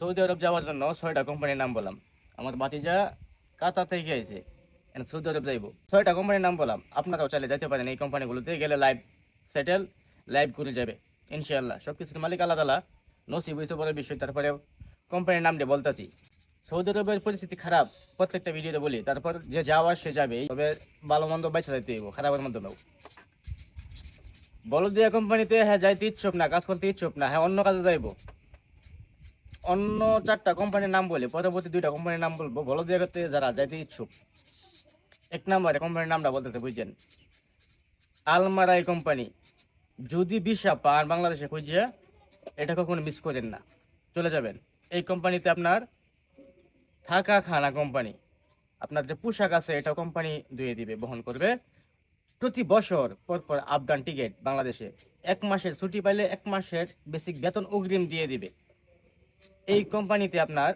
Saudi আরব যাওয়ার জন্য ছয়টা কোম্পানির নাম বললাম। আমার বাতিজা কাতার থেকে এখন সৌদি আরব যাইব। ছয়টা কোম্পানির নাম বললাম, আপনারাও চাইলে যাইতে পারেন এই কোম্পানিগুলোতে, গেলে লাইভ সেটেল, লাইভ করে যাবে, ইনশাআল্লাহ। সব কিছুর মালিক আলাদা আলাদা, নসিব হয়েছে বড় বিষয় তারপরে কোম্পানির নাম দিয়ে বলতেছি। সৌদি আরবের পরিস্থিতি খারাপ, প্রত্যেকটা ভিডিওতে বলি, তারপর যে যাওয়া সে যাবে তবে ভালো মন্দ বেছে যাইতে হইব, খারাপের মধ্যে নাও। বলদিয়া কোম্পানিতে হ্যাঁ যাইতে ইচ্ছুক না, কাজ করতে ইচ্ছুক না হ্যাঁ অন্য কাজে যাইবো। অন্য চারটা কোম্পানির নাম বলি, পরবর্তী দুইটা কোম্পানির নাম বলব। বলদিয়া করতে যারা যাইতে ইচ্ছুক, এক নম্বরে কোম্পানির নামটা বলতেছে, বুঝছেন? Almarai company. যদি বিশা পান বাংলাদেশে খুঁজিয়া এটা কখনো মিস করেন না। চলে যাবেন। এই কোম্পানিতে আপনার থাকা খানা কোম্পানি, আপনার যে পোশাক আছে এটা কোম্পানি ধুয়ে দিবে, বহন করবে। প্রতি বছর পর পর আপ ডাউন টিকিট বাংলাদেশে। এক মাসের ছুটি পাইলে এক মাসের বেসিক বেতন অগ্রিম দিয়ে দিবে। এই কোম্পানিতে আপনার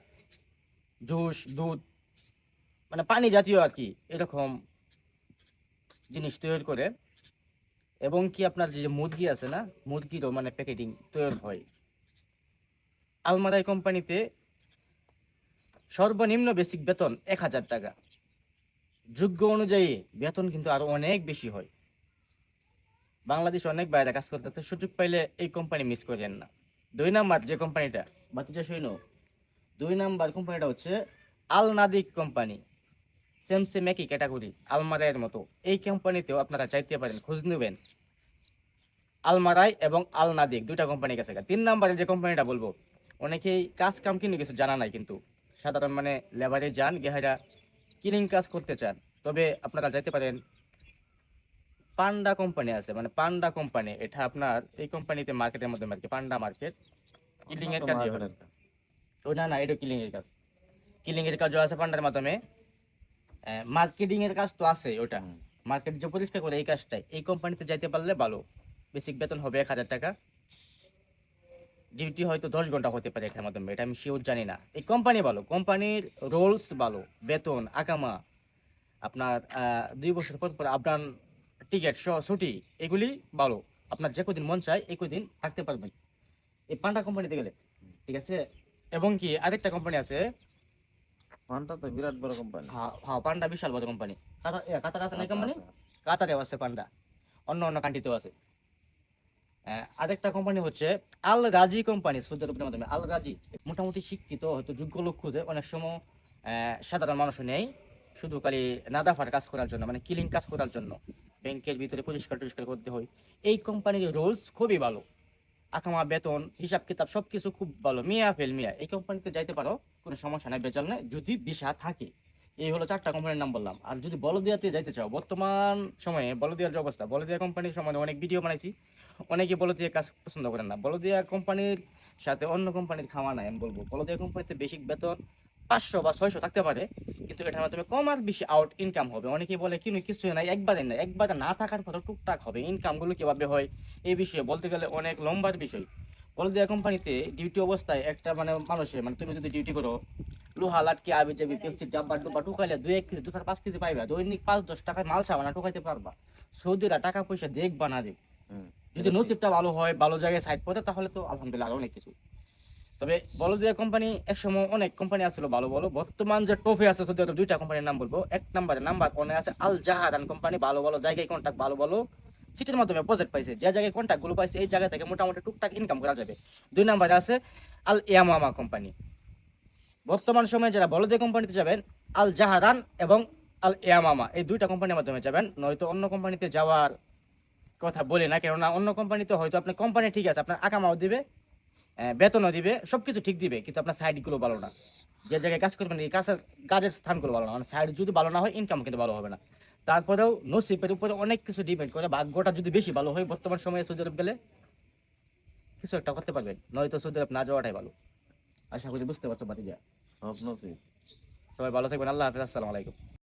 জুস, দুধ মানে পানি জাতীয় আর কি, এরকম জিনিস তৈরি করে। এবং কি আপনার যে মুরগি আছে না, মুরগিরও মানে প্যাকেটিং তৈরি হয়। আলমারাই কোম্পানিতে সর্বনিম্ন বেসিক বেতন এক হাজার টাকা। যোগ্য অনুযায়ী বেতন কিন্তু আরও অনেক বেশি হয়। বাংলাদেশ অনেক বাইরে কাজ করতেছে, সুযোগ পাইলে এই কোম্পানি মিস করেন না। দুই নাম্বার যে কোম্পানিটা বাতিজা সৈন্য, দুই নাম্বার কোম্পানিটা হচ্ছে Al Nadec company same same একই ক্যাটাগরি আলমারাইয়ের মতো। এই কোম্পানিতেও আপনারা চাইতে পারেন, খোঁজ নেবেন। আলমারাই এবং আল নাদিক, দুইটা কোম্পানি গেছে তিন নাম্বারে যে কোম্পানিটা বলব, অনেকেই কাজ কাম কিন্তু কিছু জানা নাই কিন্তু, সাধারণ মানে লেবারে যান, গেহারা কিলিং কাজ করতে চান, তবে আপনারা যাইতে পারেন পান্ডা কোম্পানি আছে মানে পান্ডা কোম্পানি। এটা আপনার এই কোম্পানিতে মার্কেটের মধ্যে মার্কেট পান্ডা মার্কেট কিলিং এর কাজ ওই না না এটা কিলিং এর কাজ। কিলিং এর কাজও আছে পান্ডার মাধ্যমে। মার্কেটিং এর কাজ তো আছে ওটা। মার্কেট যে পরিষ্কার করে এই কাজটাই। এই কোম্পানিতে যাইতে পারলে ভালো। বেসিক বেতন হবে এক হাজার টাকা। ডিউটি হয়তো দশ ঘণ্টা হতে পারে এটার মাধ্যমে এটা আমি শিওর জানি না। এই কোম্পানি ভালো কোম্পানির রোলস ভালো বেতন আকামা আপনার আহ, দুই বছর পর পর আপনার টিকিট সহ ছুটি এগুলি ভালো। আপনার যে কদিন মন চায় এই কদিন থাকতে পারবেন। এই পান্ডা কোম্পানিতে গেলে ঠিক আছে? এবং কি আরেকটা কোম্পানি আছে? ফান্ডটা তো বিরাট বড় কোম্পানি। হ্যাঁ হ্যাঁ, পান্ডা বিশাল বড় কোম্পানি। কাতার আছে না কোম্পানি? কাতারেও আছে পান্ডা। অন্য অন্য কান্ট্রিতেও আছে। আরেকটা কোম্পানি হচ্ছে আল রাজি কোম্পানি সৌদি আরবের মাধ্যমে। আল রাজি মোটামুটি শিক্ষিত হয়তো যোগ্য লোক খুঁজে। অনেক সময় আহ, সাধারণ মানুষ নেই। শুধু খালি নাদাফার কাজ করার জন্য মানে কিলিং কাজ করার জন্য। ব্যাংকের ভিতরে পরিষ্কার টরিষ্কার করতে হয়। এই কোম্পানির রোলস খুবই ভালো। আকামা, বেতন, হিসাব কিতাব সবকিছু খুব ভালো। মিয়া ফেল মিয়া। এই কোম্পানিতে যাইতে পারো, কোনো সমস্যা নাই বেচাল নাই, যদি ভিসা থাকে। এই হলো চারটা কোম্পানির নাম বললাম। আর যদি বলদিয়াতে যাইতে চাও, বর্তমান সময়ে বলদিয়ার যে অবস্থা, বলদিয়া কোম্পানির সম্বন্ধে অনেক ভিডিও বানাইছি। অনেকে বলদিয়া কাজ পছন্দ করেন না। বলদিয়া কোম্পানির সাথে অন্য কোম্পানির খাওয়া নাই, আমি বলব। বলদিয়া কোম্পানিতে বেসিক বেতন পাঁচশো বা ছয়শো থাকতে পারে। কিন্তু এটার মাধ্যমে কম আর বেশি আউট ইনকাম হবে। অনেকেই বলে কিন্তু কিছু নাই একবারে না একবারে না থাকার পরে টুকটাক হবে। ইনকামগুলো কীভাবে হয় এই বিষয়ে বলতে গেলে অনেক লম্বার বিষয়। বলদিয়া কোম্পানিতে ডিউটি অবস্থায় একটা মানে মানুষে মানে তুমি যদি ডিউটি করো লোহা লাটকি আবি যাবি পেপসি ডাব্বা ডুব্বা টুকাইলে দুই এক কেজি দু চার পাঁচ কেজি পাইবা। দৈনিক পাঁচ দশ টাকায় মাল ছাবা না টুকাইতে পারবা। সৌদিরা টাকা পয়সা দেখবা না দেখ যদি নসিবটা ভালো হয় ভালো জায়গায় সাইড পড়ে তাহলে তো আলহামদুলিল্লাহ আরও অনেক কিছু। তবে বলদিয়া কোম্পানি একসময় অনেক কোম্পানি আসলো ভালো ভালো বর্তমান যে ট্রফি আছে আরব দুইটা কোম্পানির নাম বলব। এক নাম্বারে নাম্বার ওনে আছে আল জাহারান কোম্পানি ভালো ভালো জায়গায় কন্ট্যাক্ট ভালো ভালো সিটির মাধ্যমে প্রজেক্ট পাইছে। যে জায়গায় কন্ট্যাক্টগুলো পাইছে, এই জায়গা থেকে মোটামুটি টুকটাক ইনকাম করা যাবে। দুই নাম্বারে আছে আল ইয়ামামা কোম্পানি বর্তমান সময়ে যারা বলদে কোম্পানিতে যাবেন আল জাহারান এবং আল ইয়ামামা এই দুইটা কোম্পানির মাধ্যমে যাবেন। নয়তো অন্য কোম্পানিতে যাওয়ার কথা বলি না, কেননা অন্য কোম্পানিতে হয়তো আপনার কোম্পানি ঠিক আছে, আপনার আকামাও দিবে। বেতনও দিবে সব কিছু ঠিক দিবে কিন্তু আপনার সাইডগুলো ভালো না। যে জায়গায় কাজ করবেন এই কাজের কাজের স্থানগুলো ভালো না। মানে সাইড যদি ভালো না হয় ইনকাম কিন্তু ভালো হবে না। তারপরেও নসিবের উপরে অনেক কিছু ডিপেন্ড করে ভাগ্যটা যদি বেশি ভালো হয় বর্তমান সময়ে সৌদি আরব গেলে কিছু একটা করতে পারবেন। নয়তো সৌদি আরব না যাওয়াটাই ভালো। আশা করি বুঝতে পারছ বাতিজা সবাই ভালো থাকবেন আল্লাহ হাফিজ আসসালামু আলাইকুম।